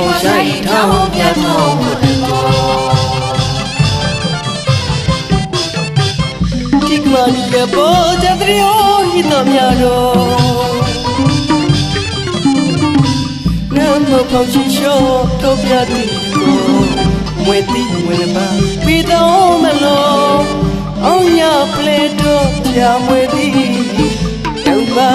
ကုန်ဆိုင်ထောင်းပြတ်မောင်းမှုဒီကမနီကဘောတဲ့တရီဟိုဟိတော်များတော့နမ်မဖောင်ချီရှောတော့ပြတ်တီမွေတီမွေပါပြီးတော့မလို့အောင်ရပလေတော့ပြမွေတီတော့ပါ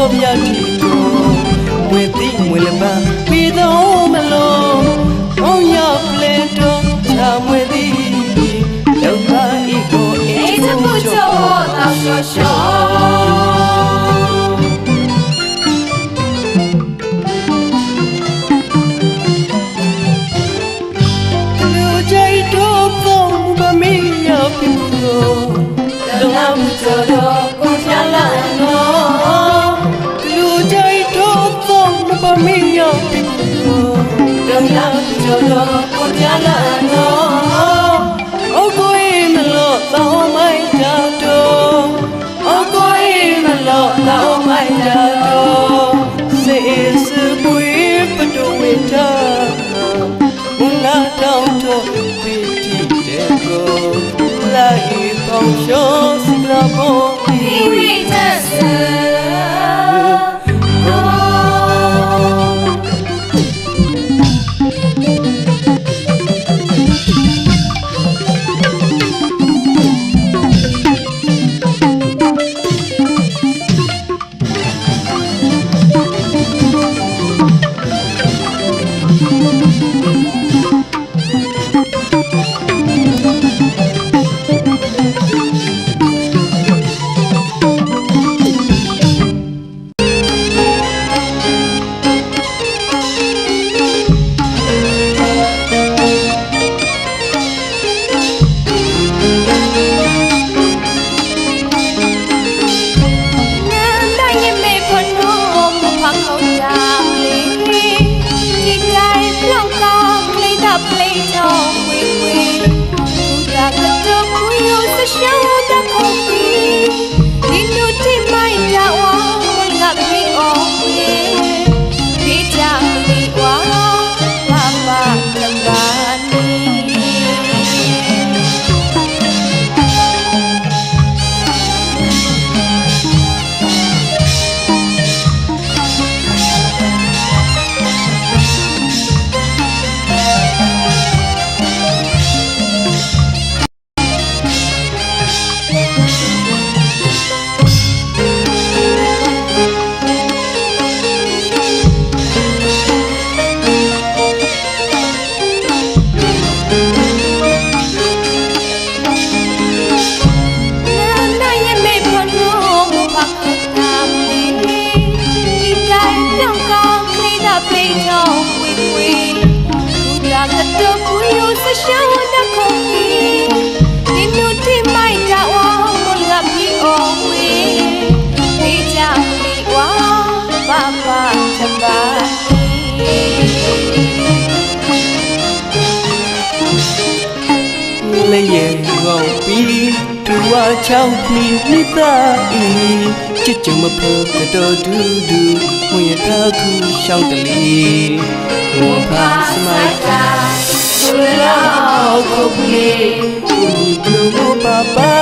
novia chico, muete y muele pan. Like a bomb, just a bomb. We return. လေရင်ငေါပီသူဝါချောင်းနီနိတာအီချစ်ချင်မဖို့ကတော့ဒူဒူမွေတာခုရှောက်တလီဟိုပါစမိုက်တာဆူလောက်ခုပလီဒီကလူပါပါ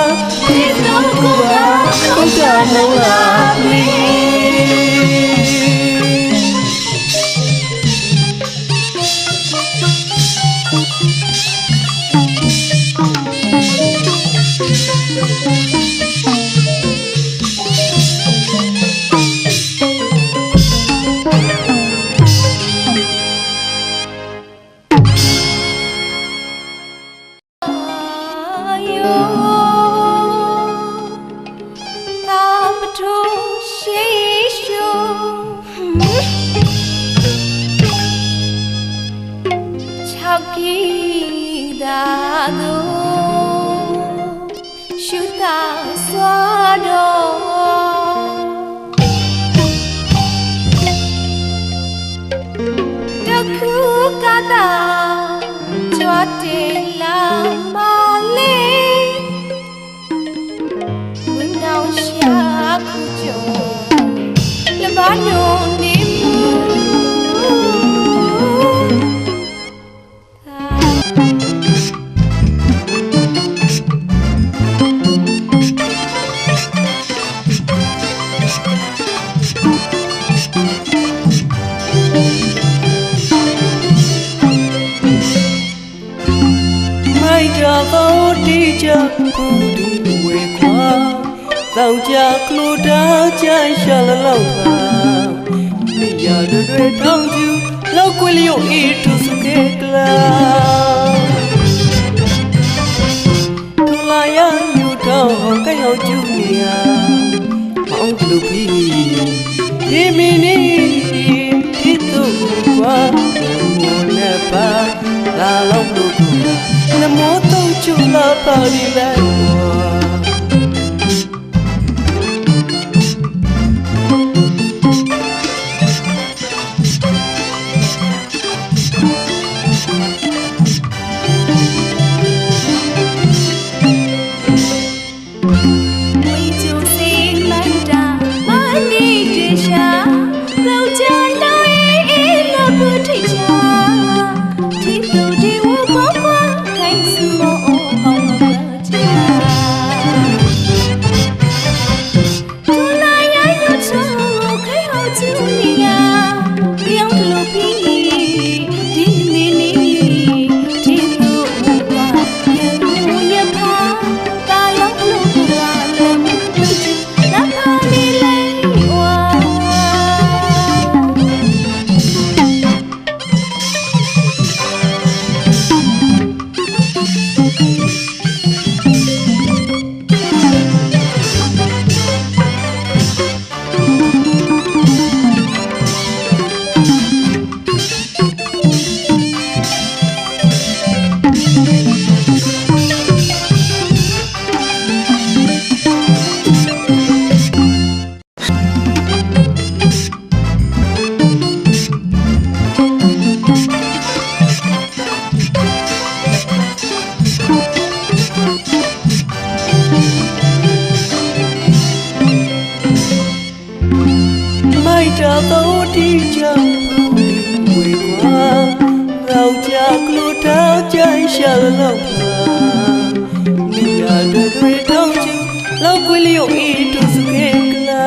ဒီတော့ကွာဟုတ်တယ်မလား တီးကြဘူးဒီဝေခွာတောင်ကြကလူတာကြရှာလလောက်ပါမိရတွေထောင်းကျူလောက်ကွလျိုအီတူ ရှာလောက်ပါမိရတွေထောင်းချူလောက်ကွလျိုအီတူစကေကလာ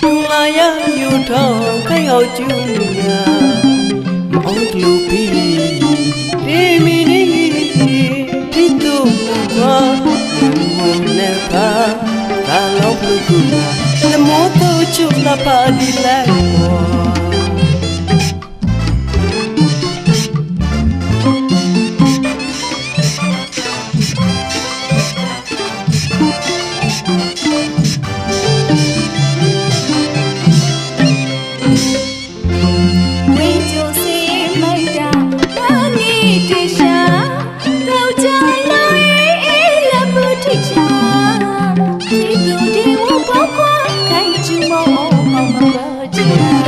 တူလာရမြူထောင်းခိုင်အောင်ကျူညာမောင်ကလူပီဒီမီနီတီတူကွာမောနေပါ Kalau perlu guna Nemo tu cuk la pa di lai Thank you.